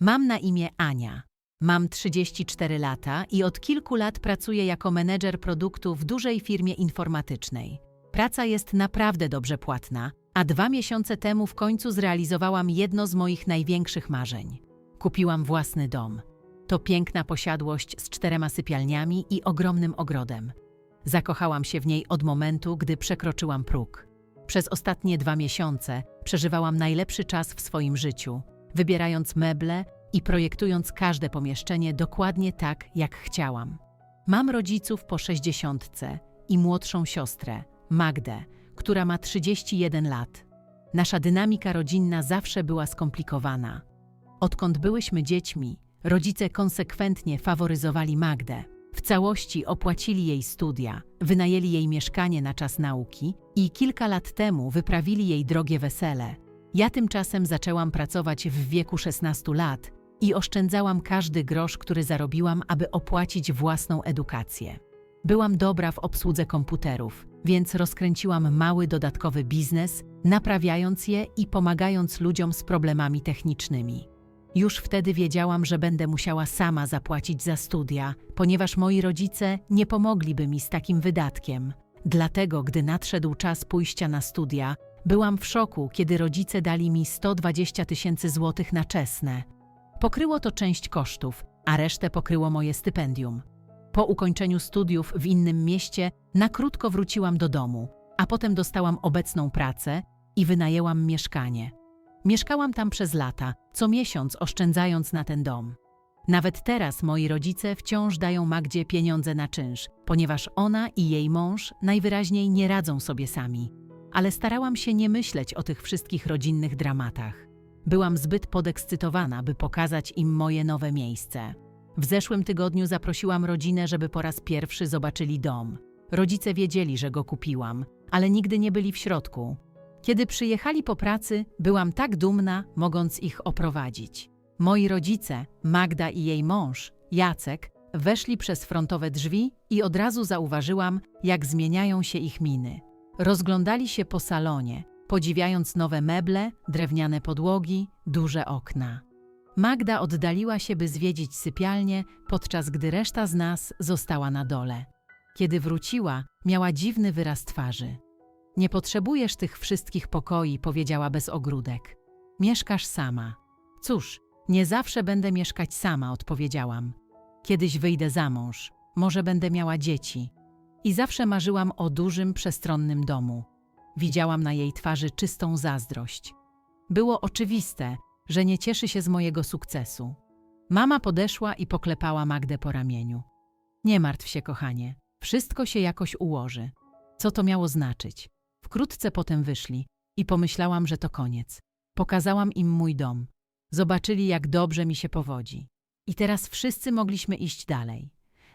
Mam na imię Ania. Mam 34 lata i od kilku lat pracuję jako menedżer produktu w dużej firmie informatycznej. Praca jest naprawdę dobrze płatna, a dwa miesiące temu w końcu zrealizowałam jedno z moich największych marzeń. Kupiłam własny dom. To piękna posiadłość z czterema sypialniami i ogromnym ogrodem. Zakochałam się w niej od momentu, gdy przekroczyłam próg. Przez ostatnie dwa miesiące przeżywałam najlepszy czas w swoim życiu, wybierając meble i projektując każde pomieszczenie dokładnie tak, jak chciałam. Mam rodziców po sześćdziesiątce i młodszą siostrę, Magdę, która ma 31 lat. Nasza dynamika rodzinna zawsze była skomplikowana. Odkąd byłyśmy dziećmi, rodzice konsekwentnie faworyzowali Magdę. W całości opłacili jej studia, wynajęli jej mieszkanie na czas nauki i kilka lat temu wyprawili jej drogie wesele. Ja tymczasem zaczęłam pracować w wieku 16 lat i oszczędzałam każdy grosz, który zarobiłam, aby opłacić własną edukację. Byłam dobra w obsłudze komputerów, więc rozkręciłam mały dodatkowy biznes, naprawiając je i pomagając ludziom z problemami technicznymi. Już wtedy wiedziałam, że będę musiała sama zapłacić za studia, ponieważ moi rodzice nie pomogliby mi z takim wydatkiem. Dlatego, gdy nadszedł czas pójścia na studia, byłam w szoku, kiedy rodzice dali mi 120 tysięcy złotych na czesne. Pokryło to część kosztów, a resztę pokryło moje stypendium. Po ukończeniu studiów w innym mieście na krótko wróciłam do domu, a potem dostałam obecną pracę i wynajęłam mieszkanie. Mieszkałam tam przez lata, co miesiąc oszczędzając na ten dom. Nawet teraz moi rodzice wciąż dają Magdzie pieniądze na czynsz, ponieważ ona i jej mąż najwyraźniej nie radzą sobie sami. Ale starałam się nie myśleć o tych wszystkich rodzinnych dramatach. Byłam zbyt podekscytowana, by pokazać im moje nowe miejsce. W zeszłym tygodniu zaprosiłam rodzinę, żeby po raz pierwszy zobaczyli dom. Rodzice wiedzieli, że go kupiłam, ale nigdy nie byli w środku. Kiedy przyjechali po pracy, byłam tak dumna, mogąc ich oprowadzić. Moi rodzice, Magda i jej mąż, Jacek, weszli przez frontowe drzwi i od razu zauważyłam, jak zmieniają się ich miny. Rozglądali się po salonie, podziwiając nowe meble, drewniane podłogi, duże okna. Magda oddaliła się, by zwiedzić sypialnię, podczas gdy reszta z nas została na dole. Kiedy wróciła, miała dziwny wyraz twarzy. Nie potrzebujesz tych wszystkich pokoi, powiedziała bez ogródek. Mieszkasz sama. Cóż, nie zawsze będę mieszkać sama, odpowiedziałam. Kiedyś wyjdę za mąż, może będę miała dzieci. I zawsze marzyłam o dużym, przestronnym domu. Widziałam na jej twarzy czystą zazdrość. Było oczywiste, że nie cieszy się z mojego sukcesu. Mama podeszła i poklepała Magdę po ramieniu. Nie martw się, kochanie, wszystko się jakoś ułoży. Co to miało znaczyć? Wkrótce potem wyszli i pomyślałam, że to koniec. Pokazałam im mój dom. Zobaczyli, jak dobrze mi się powodzi. I teraz wszyscy mogliśmy iść dalej.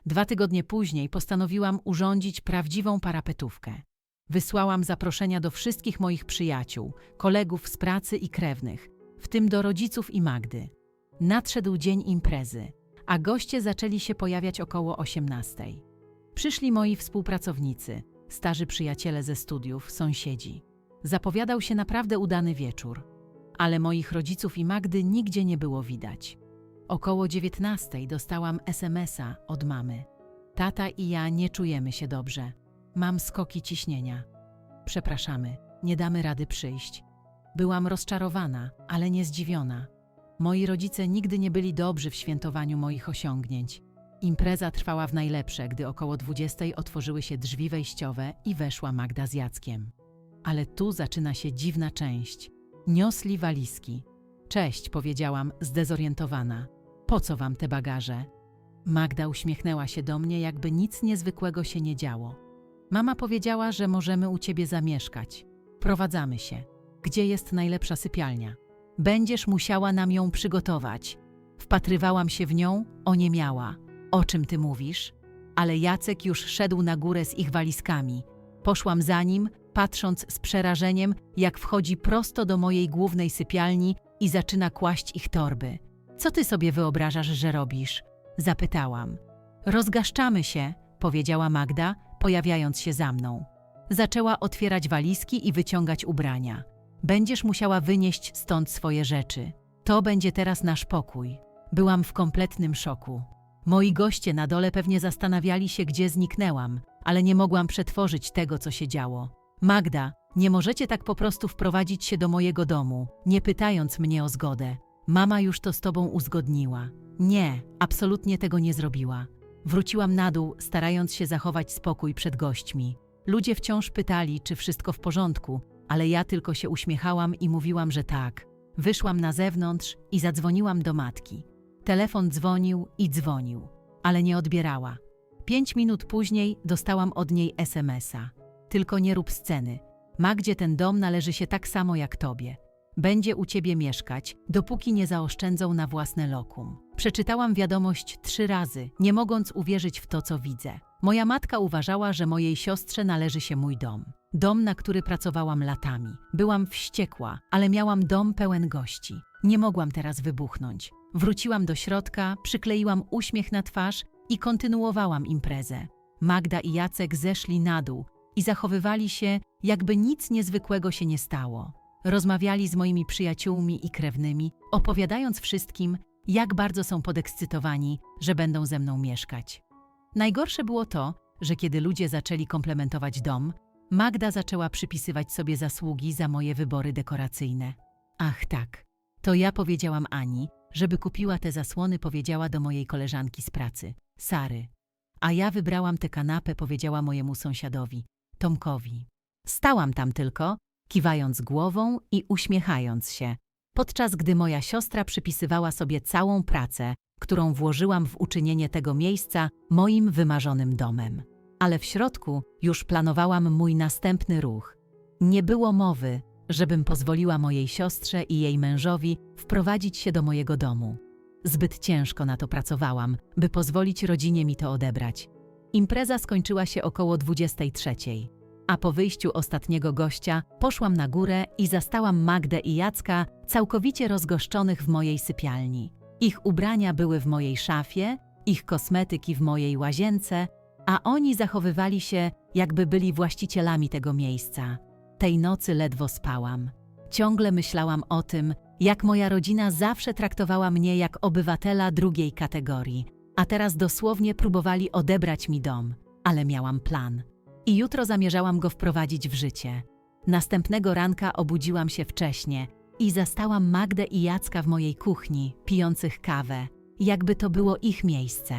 Dwa tygodnie później postanowiłam urządzić prawdziwą parapetówkę. Wysłałam zaproszenia do wszystkich moich przyjaciół, kolegów z pracy i krewnych, w tym do rodziców i Magdy. Nadszedł dzień imprezy, a goście zaczęli się pojawiać około 18. Przyszli moi współpracownicy, starzy przyjaciele ze studiów, sąsiedzi. Zapowiadał się naprawdę udany wieczór, ale moich rodziców i Magdy nigdzie nie było widać. Około 19 dostałam SMS-a od mamy. Tata i ja nie czujemy się dobrze. Mam skoki ciśnienia. Przepraszamy, nie damy rady przyjść. Byłam rozczarowana, ale nie zdziwiona. Moi rodzice nigdy nie byli dobrzy w świętowaniu moich osiągnięć. Impreza trwała w najlepsze, gdy około 20 otworzyły się drzwi wejściowe i weszła Magda z Jackiem. Ale tu zaczyna się dziwna część. Niosli walizki. Cześć, powiedziałam, zdezorientowana. Po co wam te bagaże? Magda uśmiechnęła się do mnie, jakby nic niezwykłego się nie działo. Mama powiedziała, że możemy u ciebie zamieszkać. Prowadzamy się. Gdzie jest najlepsza sypialnia? Będziesz musiała nam ją przygotować. Wpatrywałam się w nią, oniemiała. O czym ty mówisz? Ale Jacek już szedł na górę z ich walizkami. Poszłam za nim, patrząc z przerażeniem, jak wchodzi prosto do mojej głównej sypialni i zaczyna kłaść ich torby. Co ty sobie wyobrażasz, że robisz? Zapytałam. Rozgaszczamy się, powiedziała Magda, pojawiając się za mną. Zaczęła otwierać walizki i wyciągać ubrania. Będziesz musiała wynieść stąd swoje rzeczy. To będzie teraz nasz pokój. Byłam w kompletnym szoku. Moi goście na dole pewnie zastanawiali się, gdzie zniknęłam, ale nie mogłam przetworzyć tego, co się działo. Magda, nie możecie tak po prostu wprowadzić się do mojego domu, nie pytając mnie o zgodę. Mama już to z tobą uzgodniła. Nie, absolutnie tego nie zrobiła. Wróciłam na dół, starając się zachować spokój przed gośćmi. Ludzie wciąż pytali, czy wszystko w porządku, ale ja tylko się uśmiechałam i mówiłam, że tak. Wyszłam na zewnątrz i zadzwoniłam do matki. Telefon dzwonił i dzwonił, ale nie odbierała. Pięć minut później dostałam od niej SMS-a. Tylko nie rób sceny. Magdzie ten dom należy się tak samo jak tobie. Będzie u ciebie mieszkać, dopóki nie zaoszczędzą na własne lokum. Przeczytałam wiadomość trzy razy, nie mogąc uwierzyć w to, co widzę. Moja matka uważała, że mojej siostrze należy się mój dom. Dom, na który pracowałam latami. Byłam wściekła, ale miałam dom pełen gości. Nie mogłam teraz wybuchnąć. Wróciłam do środka, przykleiłam uśmiech na twarz i kontynuowałam imprezę. Magda i Jacek zeszli na dół i zachowywali się, jakby nic niezwykłego się nie stało. Rozmawiali z moimi przyjaciółmi i krewnymi, opowiadając wszystkim, jak bardzo są podekscytowani, że będą ze mną mieszkać. Najgorsze było to, że kiedy ludzie zaczęli komplementować dom, Magda zaczęła przypisywać sobie zasługi za moje wybory dekoracyjne. Ach tak, to ja powiedziałam Ani, żeby kupiła te zasłony, powiedziała do mojej koleżanki z pracy, Sary. A ja wybrałam tę kanapę, powiedziała mojemu sąsiadowi, Tomkowi. Stałam tam tylko, kiwając głową i uśmiechając się, podczas gdy moja siostra przypisywała sobie całą pracę, którą włożyłam w uczynienie tego miejsca moim wymarzonym domem. Ale w środku już planowałam mój następny ruch. Nie było mowy, żebym pozwoliła mojej siostrze i jej mężowi wprowadzić się do mojego domu. Zbyt ciężko na to pracowałam, by pozwolić rodzinie mi to odebrać. Impreza skończyła się około 23. A po wyjściu ostatniego gościa poszłam na górę i zastałam Magdę i Jacka całkowicie rozgoszczonych w mojej sypialni. Ich ubrania były w mojej szafie, ich kosmetyki w mojej łazience, a oni zachowywali się, jakby byli właścicielami tego miejsca. Tej nocy ledwo spałam. Ciągle myślałam o tym, jak moja rodzina zawsze traktowała mnie jak obywatela drugiej kategorii, a teraz dosłownie próbowali odebrać mi dom, ale miałam plan. I jutro zamierzałam go wprowadzić w życie. Następnego ranka obudziłam się wcześnie i zastałam Magdę i Jacka w mojej kuchni, pijących kawę, jakby to było ich miejsce.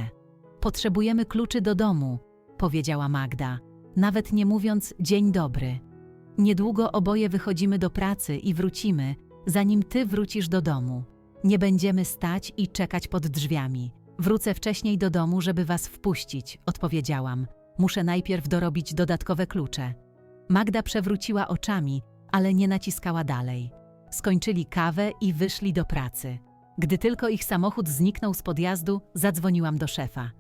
Potrzebujemy kluczy do domu, powiedziała Magda, nawet nie mówiąc dzień dobry. Niedługo oboje wychodzimy do pracy i wrócimy, zanim ty wrócisz do domu. Nie będziemy stać i czekać pod drzwiami. Wrócę wcześniej do domu, żeby was wpuścić, odpowiedziałam. Muszę najpierw dorobić dodatkowe klucze. Magda przewróciła oczami, ale nie naciskała dalej. Skończyli kawę i wyszli do pracy. Gdy tylko ich samochód zniknął z podjazdu, zadzwoniłam do szefa.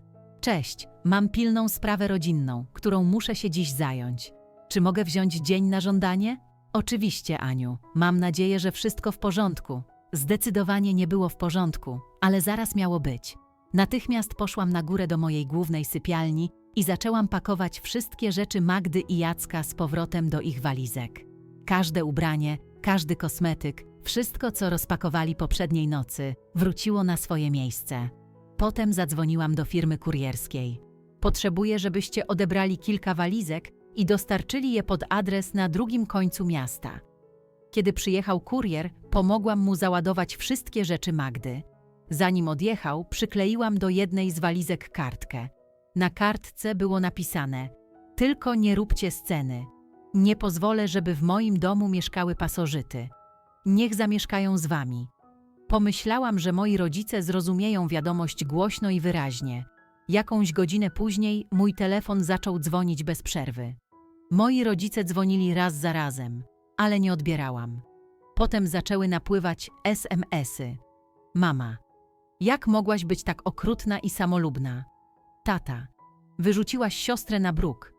Cześć, mam pilną sprawę rodzinną, którą muszę się dziś zająć. Czy mogę wziąć dzień na żądanie? Oczywiście, Aniu. Mam nadzieję, że wszystko w porządku. Zdecydowanie nie było w porządku, ale zaraz miało być. Natychmiast poszłam na górę do mojej głównej sypialni i zaczęłam pakować wszystkie rzeczy Magdy i Jacka z powrotem do ich walizek. Każde ubranie, każdy kosmetyk, wszystko, co rozpakowali poprzedniej nocy, wróciło na swoje miejsce. Potem zadzwoniłam do firmy kurierskiej. Potrzebuję, żebyście odebrali kilka walizek i dostarczyli je pod adres na drugim końcu miasta. Kiedy przyjechał kurier, pomogłam mu załadować wszystkie rzeczy Magdy. Zanim odjechał, przykleiłam do jednej z walizek kartkę. Na kartce było napisane: Tylko nie róbcie sceny. Nie pozwolę, żeby w moim domu mieszkały pasożyty. Niech zamieszkają z wami. Pomyślałam, że moi rodzice zrozumieją wiadomość głośno i wyraźnie. Jakąś godzinę później mój telefon zaczął dzwonić bez przerwy. Moi rodzice dzwonili raz za razem, ale nie odbierałam. Potem zaczęły napływać SMS-y. Mama, jak mogłaś być tak okrutna i samolubna? Tata, wyrzuciłaś siostrę na bruk.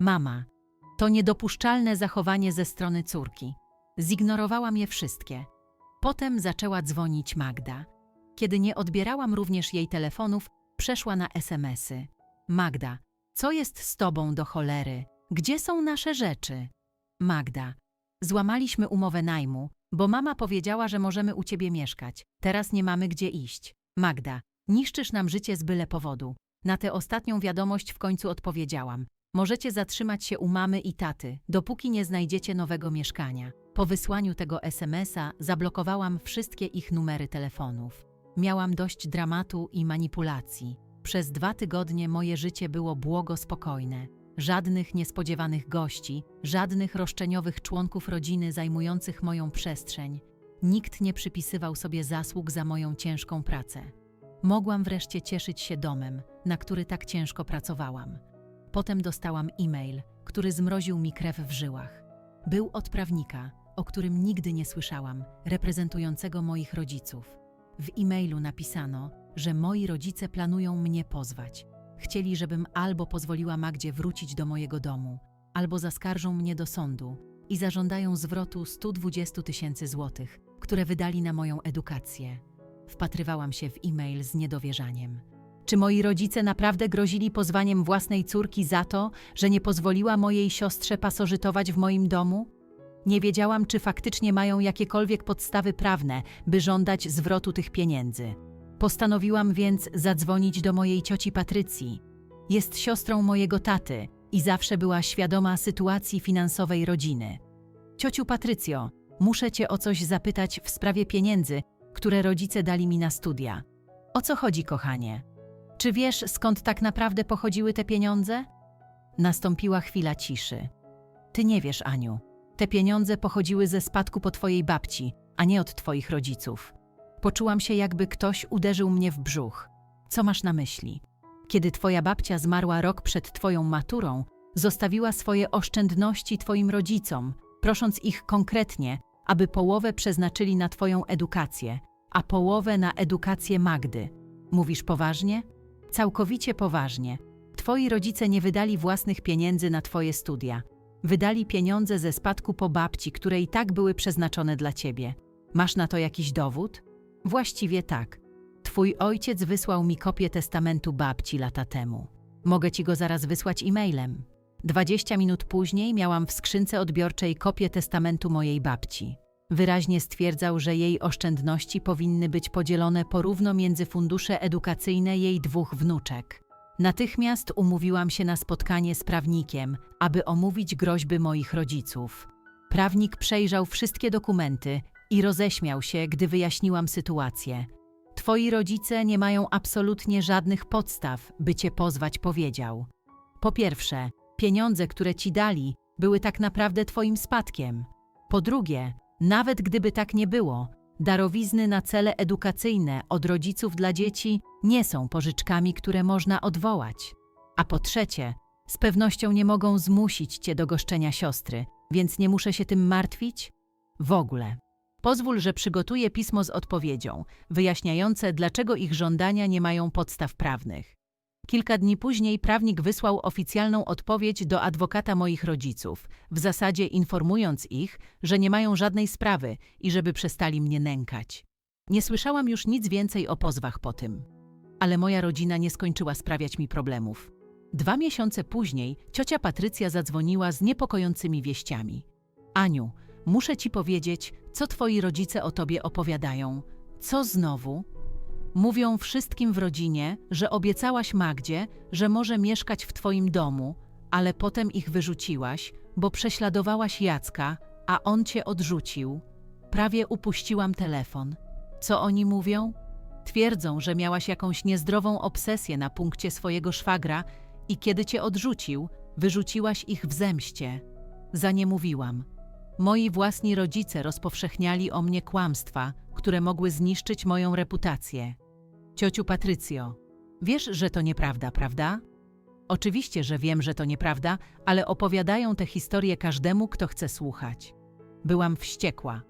Mama, to niedopuszczalne zachowanie ze strony córki. Zignorowałam je wszystkie. Potem zaczęła dzwonić Magda. Kiedy nie odbierałam również jej telefonów, przeszła na SMS-y. Magda, co jest z tobą do cholery? Gdzie są nasze rzeczy? Magda, złamaliśmy umowę najmu, Bo mama powiedziała, że możemy u ciebie mieszkać. Teraz nie mamy gdzie iść. Magda, niszczysz nam życie z byle powodu. Na tę ostatnią wiadomość w końcu odpowiedziałam. Możecie zatrzymać się u mamy i taty, dopóki nie znajdziecie nowego mieszkania. Po wysłaniu tego SMS-a zablokowałam wszystkie ich numery telefonów. Miałam dość dramatu i manipulacji. Przez dwa tygodnie moje życie było błogo spokojne. Żadnych niespodziewanych gości, żadnych roszczeniowych członków rodziny zajmujących moją przestrzeń. Nikt nie przypisywał sobie zasług za moją ciężką pracę. Mogłam wreszcie cieszyć się domem, na który tak ciężko pracowałam. Potem dostałam e-mail, który zmroził mi krew w żyłach. Był od prawnika, o którym nigdy nie słyszałam, reprezentującego moich rodziców. W e-mailu napisano, że moi rodzice planują mnie pozwać. Chcieli, żebym albo pozwoliła Magdzie wrócić do mojego domu, albo zaskarżą mnie do sądu i zażądają zwrotu 120 tysięcy złotych, które wydali na moją edukację. Wpatrywałam się w e-mail z niedowierzaniem. Czy moi rodzice naprawdę grozili pozwaniem własnej córki za to, że nie pozwoliła mojej siostrze pasożytować w moim domu? Nie wiedziałam, czy faktycznie mają jakiekolwiek podstawy prawne, by żądać zwrotu tych pieniędzy. Postanowiłam więc zadzwonić do mojej cioci Patrycji. Jest siostrą mojego taty i zawsze była świadoma sytuacji finansowej rodziny. Ciociu Patrycjo, muszę cię o coś zapytać w sprawie pieniędzy, które rodzice dali mi na studia. O co chodzi, kochanie? Czy wiesz, skąd tak naprawdę pochodziły te pieniądze? Nastąpiła chwila ciszy. Ty nie wiesz, Aniu. Te pieniądze pochodziły ze spadku po twojej babci, a nie od twoich rodziców. Poczułam się, jakby ktoś uderzył mnie w brzuch. Co masz na myśli? Kiedy twoja babcia zmarła rok przed twoją maturą, zostawiła swoje oszczędności twoim rodzicom, prosząc ich konkretnie, aby połowę przeznaczyli na twoją edukację, a połowę na edukację Magdy. Mówisz poważnie? Całkowicie poważnie. Twoi rodzice nie wydali własnych pieniędzy na twoje studia. Wydali pieniądze ze spadku po babci, które i tak były przeznaczone dla ciebie. Masz na to jakiś dowód? Właściwie tak. Twój ojciec wysłał mi kopię testamentu babci lata temu. Mogę ci go zaraz wysłać e-mailem. 20 minut później miałam w skrzynce odbiorczej kopię testamentu mojej babci. Wyraźnie stwierdzał, że jej oszczędności powinny być podzielone porówno między fundusze edukacyjne jej dwóch wnuczek. Natychmiast umówiłam się na spotkanie z prawnikiem, aby omówić groźby moich rodziców. Prawnik przejrzał wszystkie dokumenty i roześmiał się, gdy wyjaśniłam sytuację. Twoi rodzice nie mają absolutnie żadnych podstaw, by cię pozwać, powiedział. Po pierwsze, pieniądze, które ci dali, były tak naprawdę twoim spadkiem. Po drugie, nawet gdyby tak nie było, darowizny na cele edukacyjne od rodziców dla dzieci nie są pożyczkami, które można odwołać. A po trzecie, z pewnością nie mogą zmusić cię do goszczenia siostry, więc nie muszę się tym martwić? W ogóle. Pozwól, że przygotuję pismo z odpowiedzią, wyjaśniające, dlaczego ich żądania nie mają podstaw prawnych. Kilka dni później prawnik wysłał oficjalną odpowiedź do adwokata moich rodziców, w zasadzie informując ich, że nie mają żadnej sprawy i żeby przestali mnie nękać. Nie słyszałam już nic więcej o pozwach po tym. Ale moja rodzina nie skończyła sprawiać mi problemów. Dwa miesiące później ciocia Patrycja zadzwoniła z niepokojącymi wieściami. Aniu, muszę ci powiedzieć, co twoi rodzice o tobie opowiadają. Co znowu? Mówią wszystkim w rodzinie, że obiecałaś Magdzie, że może mieszkać w twoim domu, ale potem ich wyrzuciłaś, bo prześladowałaś Jacka, a on cię odrzucił. Prawie upuściłam telefon. Co oni mówią? Twierdzą, że miałaś jakąś niezdrową obsesję na punkcie swojego szwagra i kiedy cię odrzucił, wyrzuciłaś ich w zemście. Za nie mówiłam. Moi własni rodzice rozpowszechniali o mnie kłamstwa, które mogły zniszczyć moją reputację. Ciociu Patrycjo, wiesz, że to nieprawda, prawda? Oczywiście, że wiem, że to nieprawda, ale opowiadają te historie każdemu, kto chce słuchać. Byłam wściekła.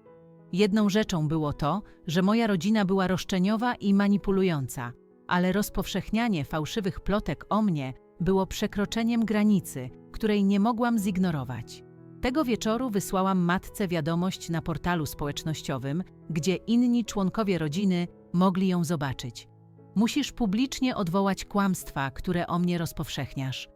Jedną rzeczą było to, że moja rodzina była roszczeniowa i manipulująca, ale rozpowszechnianie fałszywych plotek o mnie było przekroczeniem granicy, której nie mogłam zignorować. Tego wieczoru wysłałam matce wiadomość na portalu społecznościowym, gdzie inni członkowie rodziny mogli ją zobaczyć. Musisz publicznie odwołać kłamstwa, które o mnie rozpowszechniasz.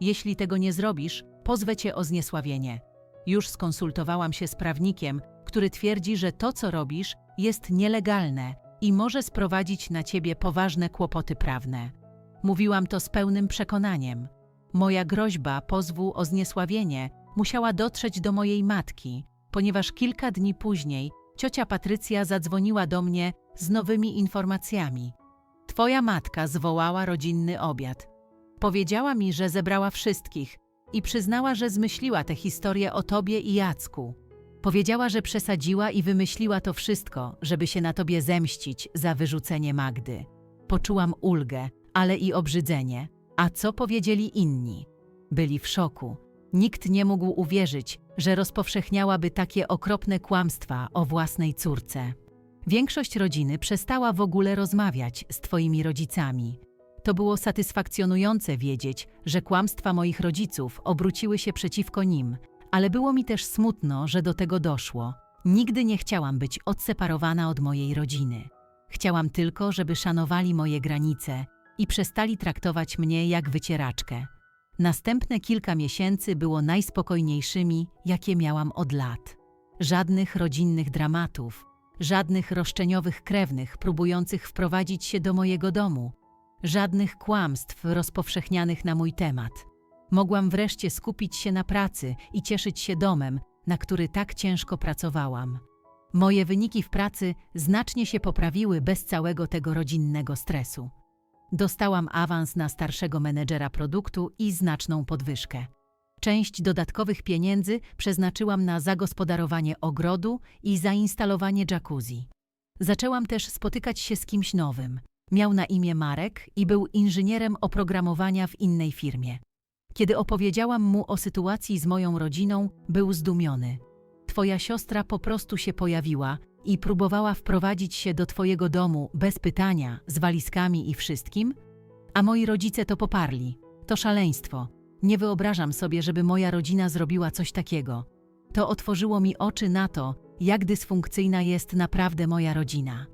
Jeśli tego nie zrobisz, pozwę cię o zniesławienie. Już skonsultowałam się z prawnikiem, który twierdzi, że to, co robisz, jest nielegalne i może sprowadzić na ciebie poważne kłopoty prawne. Mówiłam to z pełnym przekonaniem. Moja groźba pozwu o zniesławienie musiała dotrzeć do mojej matki, ponieważ kilka dni później ciocia Patrycja zadzwoniła do mnie z nowymi informacjami. Twoja matka zwołała rodzinny obiad. Powiedziała mi, że zebrała wszystkich i przyznała, że zmyśliła tę historię o tobie i Jacku. Powiedziała, że przesadziła i wymyśliła to wszystko, żeby się na tobie zemścić za wyrzucenie Magdy. Poczułam ulgę, ale i obrzydzenie. A co powiedzieli inni? Byli w szoku. Nikt nie mógł uwierzyć, że rozpowszechniałaby takie okropne kłamstwa o własnej córce. Większość rodziny przestała w ogóle rozmawiać z twoimi rodzicami. To było satysfakcjonujące wiedzieć, że kłamstwa moich rodziców obróciły się przeciwko nim, ale było mi też smutno, że do tego doszło. Nigdy nie chciałam być odseparowana od mojej rodziny. Chciałam tylko, żeby szanowali moje granice i przestali traktować mnie jak wycieraczkę. Następne kilka miesięcy było najspokojniejszymi, jakie miałam od lat. Żadnych rodzinnych dramatów, żadnych roszczeniowych krewnych próbujących wprowadzić się do mojego domu, żadnych kłamstw rozpowszechnianych na mój temat. Mogłam wreszcie skupić się na pracy i cieszyć się domem, na który tak ciężko pracowałam. Moje wyniki w pracy znacznie się poprawiły bez całego tego rodzinnego stresu. Dostałam awans na starszego menedżera produktu i znaczną podwyżkę. Część dodatkowych pieniędzy przeznaczyłam na zagospodarowanie ogrodu i zainstalowanie jacuzzi. Zaczęłam też spotykać się z kimś nowym. Miał na imię Marek i był inżynierem oprogramowania w innej firmie. Kiedy opowiedziałam mu o sytuacji z moją rodziną, był zdumiony. Twoja siostra po prostu się pojawiła i próbowała wprowadzić się do twojego domu bez pytania, z walizkami i wszystkim? A moi rodzice to poparli. To szaleństwo. Nie wyobrażam sobie, żeby moja rodzina zrobiła coś takiego. To otworzyło mi oczy na to, jak dysfunkcyjna jest naprawdę moja rodzina.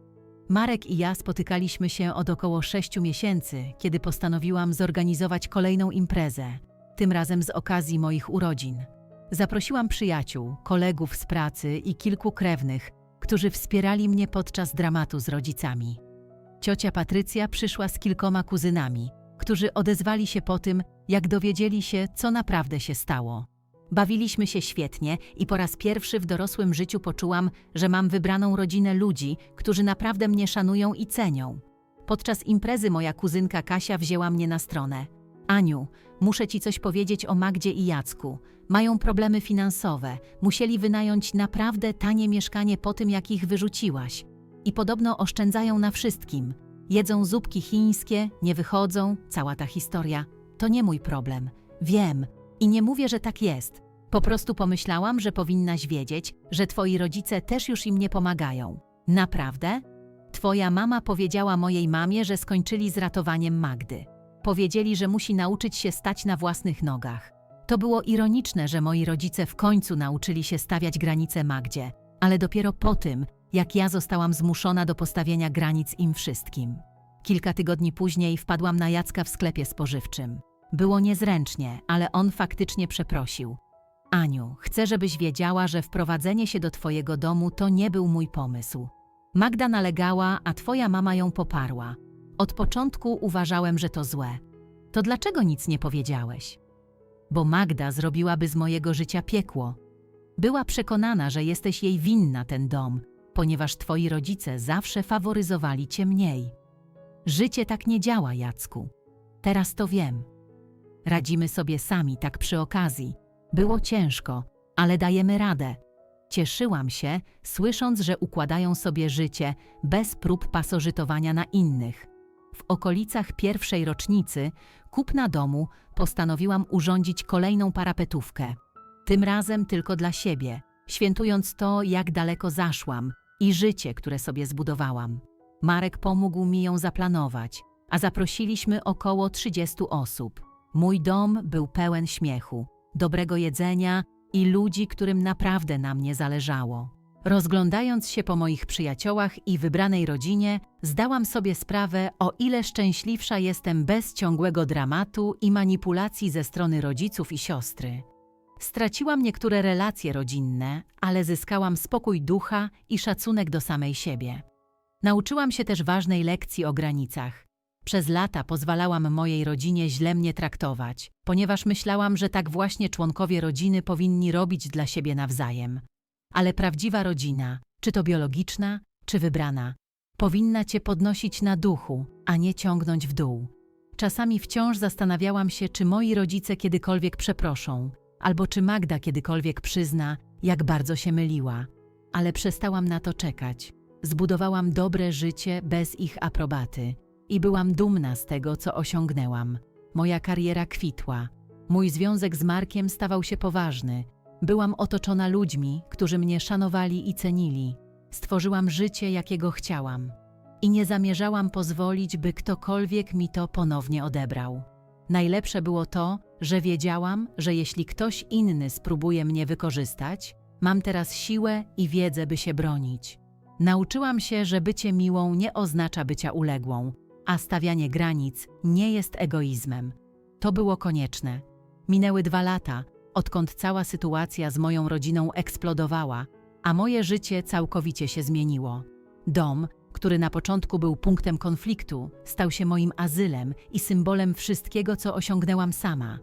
Marek i ja spotykaliśmy się od około sześciu miesięcy, kiedy postanowiłam zorganizować kolejną imprezę, tym razem z okazji moich urodzin. Zaprosiłam przyjaciół, kolegów z pracy i kilku krewnych, którzy wspierali mnie podczas dramatu z rodzicami. Ciocia Patrycja przyszła z kilkoma kuzynami, którzy odezwali się po tym, jak dowiedzieli się, co naprawdę się stało. Bawiliśmy się świetnie i po raz pierwszy w dorosłym życiu poczułam, że mam wybraną rodzinę ludzi, którzy naprawdę mnie szanują i cenią. Podczas imprezy moja kuzynka Kasia wzięła mnie na stronę. Aniu, muszę ci coś powiedzieć o Magdzie i Jacku. Mają problemy finansowe, musieli wynająć naprawdę tanie mieszkanie po tym, jak ich wyrzuciłaś. I podobno oszczędzają na wszystkim. Jedzą zupki chińskie, nie wychodzą, cała ta historia. To nie mój problem. Wiem. I nie mówię, że tak jest. Po prostu pomyślałam, że powinnaś wiedzieć, że twoi rodzice też już im nie pomagają. Naprawdę? Twoja mama powiedziała mojej mamie, że skończyli z ratowaniem Magdy. Powiedzieli, że musi nauczyć się stać na własnych nogach. To było ironiczne, że moi rodzice w końcu nauczyli się stawiać granice Magdzie, ale dopiero po tym, jak ja zostałam zmuszona do postawienia granic im wszystkim. Kilka tygodni później wpadłam na Jacka w sklepie spożywczym. Było niezręcznie, ale on faktycznie przeprosił. Aniu, chcę, żebyś wiedziała, że wprowadzenie się do twojego domu to nie był mój pomysł. Magda nalegała, a twoja mama ją poparła. Od początku uważałem, że to złe. To dlaczego nic nie powiedziałeś? Bo Magda zrobiłaby z mojego życia piekło. Była przekonana, że jesteś jej winna ten dom, ponieważ twoi rodzice zawsze faworyzowali cię mniej. Życie tak nie działa, Jacku. Teraz to wiem. Radzimy sobie sami, tak przy okazji. Było ciężko, ale dajemy radę. Cieszyłam się, słysząc, że układają sobie życie bez prób pasożytowania na innych. W okolicach pierwszej rocznicy kupna domu postanowiłam urządzić kolejną parapetówkę. Tym razem tylko dla siebie, świętując to, jak daleko zaszłam i życie, które sobie zbudowałam. Marek pomógł mi ją zaplanować, a zaprosiliśmy około 30 osób. Mój dom był pełen śmiechu, dobrego jedzenia i ludzi, którym naprawdę na mnie zależało. Rozglądając się po moich przyjaciołach i wybranej rodzinie, zdałam sobie sprawę, o ile szczęśliwsza jestem bez ciągłego dramatu i manipulacji ze strony rodziców i siostry. Straciłam niektóre relacje rodzinne, ale zyskałam spokój ducha i szacunek do samej siebie. Nauczyłam się też ważnej lekcji o granicach. Przez lata pozwalałam mojej rodzinie źle mnie traktować, ponieważ myślałam, że tak właśnie członkowie rodziny powinni robić dla siebie nawzajem. Ale prawdziwa rodzina, czy to biologiczna, czy wybrana, powinna cię podnosić na duchu, a nie ciągnąć w dół. Czasami wciąż zastanawiałam się, czy moi rodzice kiedykolwiek przeproszą, albo czy Magda kiedykolwiek przyzna, jak bardzo się myliła. Ale przestałam na to czekać. Zbudowałam dobre życie bez ich aprobaty i byłam dumna z tego, co osiągnęłam. Moja kariera kwitła. Mój związek z Markiem stawał się poważny. Byłam otoczona ludźmi, którzy mnie szanowali i cenili. Stworzyłam życie, jakiego chciałam. I nie zamierzałam pozwolić, by ktokolwiek mi to ponownie odebrał. Najlepsze było to, że wiedziałam, że jeśli ktoś inny spróbuje mnie wykorzystać, mam teraz siłę i wiedzę, by się bronić. Nauczyłam się, że bycie miłą nie oznacza bycia uległą, a stawianie granic nie jest egoizmem. To było konieczne. Minęły dwa lata, odkąd cała sytuacja z moją rodziną eksplodowała, a moje życie całkowicie się zmieniło. Dom, który na początku był punktem konfliktu, stał się moim azylem i symbolem wszystkiego, co osiągnęłam sama.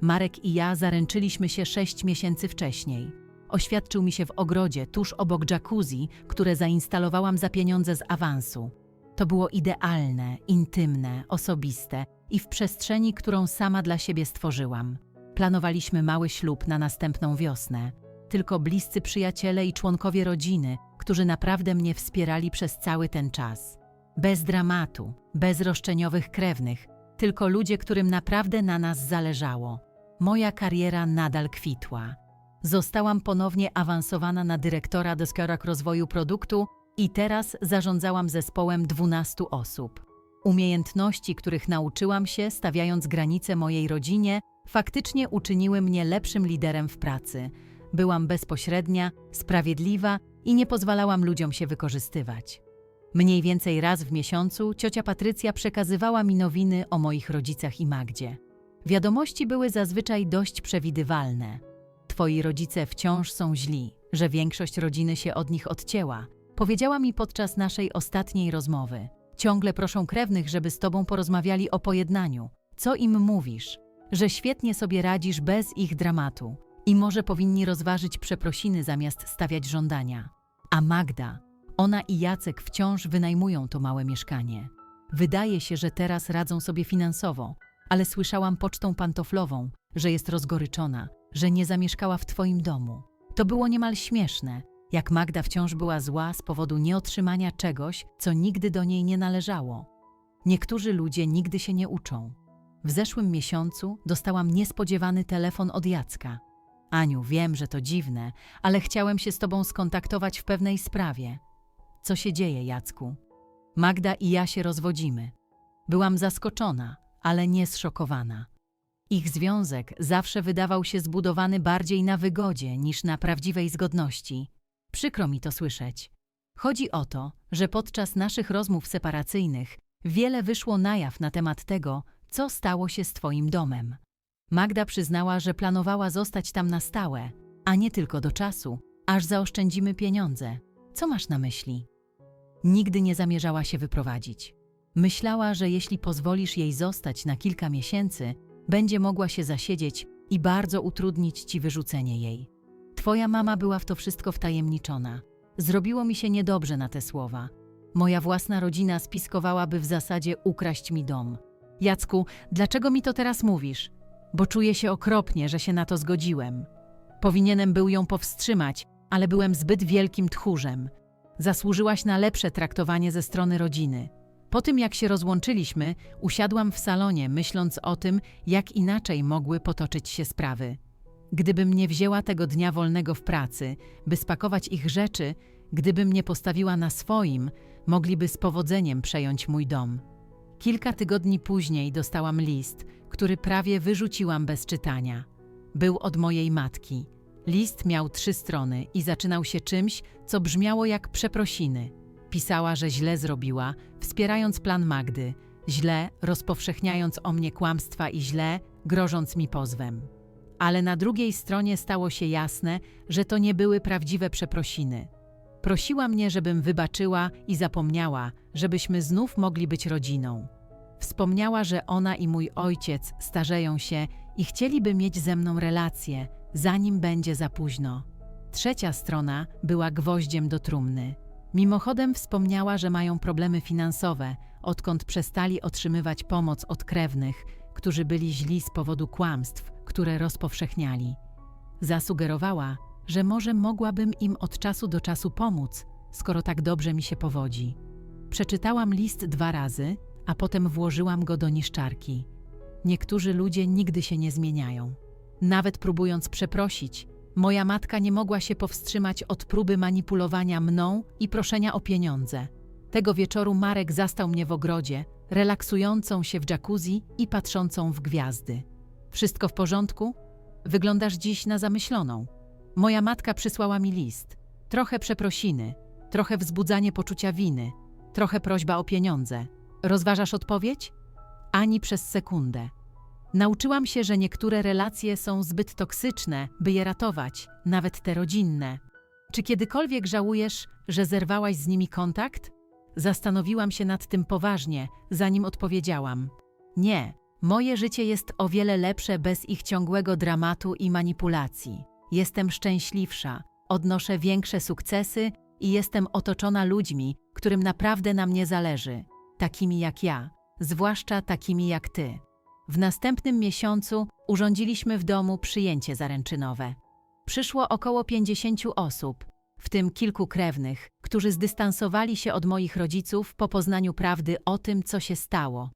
Marek i ja zaręczyliśmy się sześć miesięcy wcześniej. Oświadczył mi się w ogrodzie tuż obok jacuzzi, które zainstalowałam za pieniądze z awansu. To było idealne, intymne, osobiste i w przestrzeni, którą sama dla siebie stworzyłam. Planowaliśmy mały ślub na następną wiosnę. Tylko bliscy przyjaciele i członkowie rodziny, którzy naprawdę mnie wspierali przez cały ten czas. Bez dramatu, bez roszczeniowych krewnych, tylko ludzie, którym naprawdę na nas zależało. Moja kariera nadal kwitła. Zostałam ponownie awansowana na dyrektora do skierak rozwoju produktu i teraz zarządzałam zespołem 12 osób. Umiejętności, których nauczyłam się, stawiając granice mojej rodzinie, faktycznie uczyniły mnie lepszym liderem w pracy. Byłam bezpośrednia, sprawiedliwa i nie pozwalałam ludziom się wykorzystywać. Mniej więcej raz w miesiącu ciocia Patrycja przekazywała mi nowiny o moich rodzicach i Magdzie. Wiadomości były zazwyczaj dość przewidywalne. Twoi rodzice wciąż są źli, że większość rodziny się od nich odcięła. Powiedziała mi podczas naszej ostatniej rozmowy. Ciągle proszą krewnych, żeby z tobą porozmawiali o pojednaniu. Co im mówisz? Że świetnie sobie radzisz bez ich dramatu i może powinni rozważyć przeprosiny zamiast stawiać żądania. A Magda, ona i Jacek wciąż wynajmują to małe mieszkanie. Wydaje się, że teraz radzą sobie finansowo, ale słyszałam pocztą pantoflową, że jest rozgoryczona, że nie zamieszkała w twoim domu. To było niemal śmieszne, jak Magda wciąż była zła z powodu nieotrzymania czegoś, co nigdy do niej nie należało. Niektórzy ludzie nigdy się nie uczą. W zeszłym miesiącu dostałam niespodziewany telefon od Jacka. Aniu, wiem, że to dziwne, ale chciałem się z tobą skontaktować w pewnej sprawie. Co się dzieje, Jacku? Magda i ja się rozwodzimy. Byłam zaskoczona, ale nie zszokowana. Ich związek zawsze wydawał się zbudowany bardziej na wygodzie niż na prawdziwej zgodności. Przykro mi to słyszeć. Chodzi o to, że podczas naszych rozmów separacyjnych wiele wyszło na jaw na temat tego, co stało się z Twoim domem. Magda przyznała, że planowała zostać tam na stałe, a nie tylko do czasu, aż zaoszczędzimy pieniądze. Co masz na myśli? Nigdy nie zamierzała się wyprowadzić. Myślała, że jeśli pozwolisz jej zostać na kilka miesięcy, będzie mogła się zasiedzieć i bardzo utrudnić ci wyrzucenie jej. Twoja mama była w to wszystko wtajemniczona. Zrobiło mi się niedobrze na te słowa. Moja własna rodzina spiskowałaby w zasadzie ukraść mi dom. Jacku, dlaczego mi to teraz mówisz? Bo czuję się okropnie, że się na to zgodziłem. Powinienem był ją powstrzymać, ale byłem zbyt wielkim tchórzem. Zasłużyłaś na lepsze traktowanie ze strony rodziny. Po tym, jak się rozłączyliśmy, usiadłam w salonie, myśląc o tym, jak inaczej mogły potoczyć się sprawy. Gdybym nie wzięła tego dnia wolnego w pracy, by spakować ich rzeczy, gdybym nie postawiła na swoim, mogliby z powodzeniem przejąć mój dom. Kilka tygodni później dostałam list, który prawie wyrzuciłam bez czytania. Był od mojej matki. List miał trzy strony i zaczynał się czymś, co brzmiało jak przeprosiny. Pisała, że źle zrobiła, wspierając plan Magdy, źle rozpowszechniając o mnie kłamstwa i źle grożąc mi pozwem. ale na drugiej stronie stało się jasne, że to nie były prawdziwe przeprosiny. Prosiła mnie, żebym wybaczyła i zapomniała, żebyśmy znów mogli być rodziną. Wspomniała, że ona i mój ojciec starzeją się i chcieliby mieć ze mną relację, zanim będzie za późno. Trzecia strona była gwoździem do trumny. Mimochodem wspomniała, że mają problemy finansowe, odkąd przestali otrzymywać pomoc od krewnych, którzy byli źli z powodu kłamstw, które rozpowszechniali. Zasugerowała, że może mogłabym im od czasu do czasu pomóc, skoro tak dobrze mi się powodzi. Przeczytałam list dwa razy, a potem włożyłam go do niszczarki. Niektórzy ludzie nigdy się nie zmieniają. Nawet próbując przeprosić, moja matka nie mogła się powstrzymać od próby manipulowania mną i proszenia o pieniądze. Tego wieczoru Marek zastał mnie w ogrodzie, relaksującą się w jacuzzi i patrzącą w gwiazdy. Wszystko w porządku? Wyglądasz dziś na zamyśloną. Moja matka przysłała mi list. Trochę przeprosiny, trochę wzbudzanie poczucia winy, trochę prośba o pieniądze. Rozważasz odpowiedź? Ani przez sekundę. Nauczyłam się, że niektóre relacje są zbyt toksyczne, by je ratować, nawet te rodzinne. Czy kiedykolwiek żałujesz, że zerwałaś z nimi kontakt? Zastanowiłam się nad tym poważnie, zanim odpowiedziałam. Nie, moje życie jest o wiele lepsze bez ich ciągłego dramatu i manipulacji. Jestem szczęśliwsza, odnoszę większe sukcesy i jestem otoczona ludźmi, którym naprawdę na mnie zależy, takimi jak ja, zwłaszcza takimi jak ty. W następnym miesiącu urządziliśmy w domu przyjęcie zaręczynowe. Przyszło około 50 osób, w tym kilku krewnych, którzy zdystansowali się od moich rodziców po poznaniu prawdy o tym, co się stało.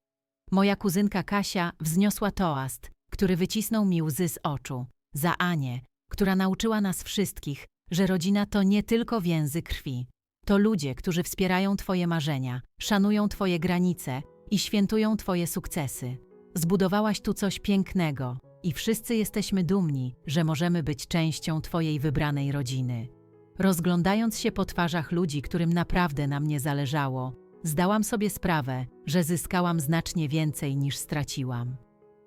Moja kuzynka Kasia wzniosła toast, który wycisnął mi łzy z oczu, za Anię, która nauczyła nas wszystkich, że rodzina to nie tylko więzy krwi. To ludzie, którzy wspierają Twoje marzenia, szanują Twoje granice i świętują Twoje sukcesy. Zbudowałaś tu coś pięknego i wszyscy jesteśmy dumni, że możemy być częścią Twojej wybranej rodziny. Rozglądając się po twarzach ludzi, którym naprawdę na mnie zależało, zdałam sobie sprawę, że zyskałam znacznie więcej niż straciłam.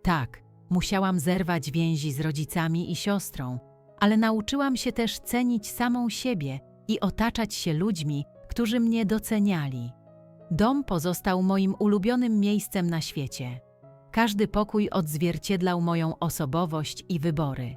Tak, musiałam zerwać więzi z rodzicami i siostrą, ale nauczyłam się też cenić samą siebie i otaczać się ludźmi, którzy mnie doceniali. Dom pozostał moim ulubionym miejscem na świecie. Każdy pokój odzwierciedlał moją osobowość i wybory.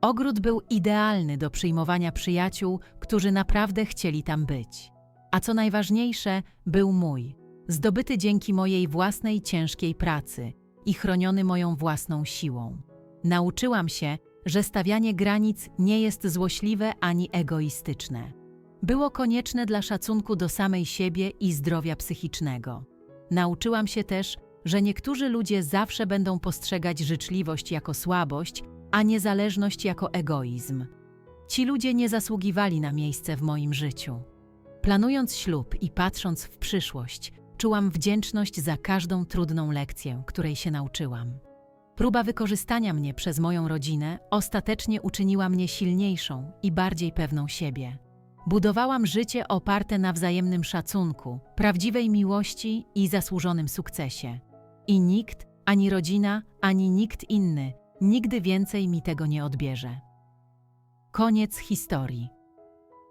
Ogród był idealny do przyjmowania przyjaciół, którzy naprawdę chcieli tam być. A co najważniejsze, był mój, zdobyty dzięki mojej własnej ciężkiej pracy i chroniony moją własną siłą. Nauczyłam się, że stawianie granic nie jest złośliwe ani egoistyczne. Było konieczne dla szacunku do samej siebie i zdrowia psychicznego. Nauczyłam się też, że niektórzy ludzie zawsze będą postrzegać życzliwość jako słabość, a niezależność jako egoizm. Ci ludzie nie zasługiwali na miejsce w moim życiu. Planując ślub i patrząc w przyszłość, czułam wdzięczność za każdą trudną lekcję, której się nauczyłam. Próba wykorzystania mnie przez moją rodzinę ostatecznie uczyniła mnie silniejszą i bardziej pewną siebie. Budowałam życie oparte na wzajemnym szacunku, prawdziwej miłości i zasłużonym sukcesie. I nikt, ani rodzina, ani nikt inny nigdy więcej mi tego nie odbierze. Koniec historii.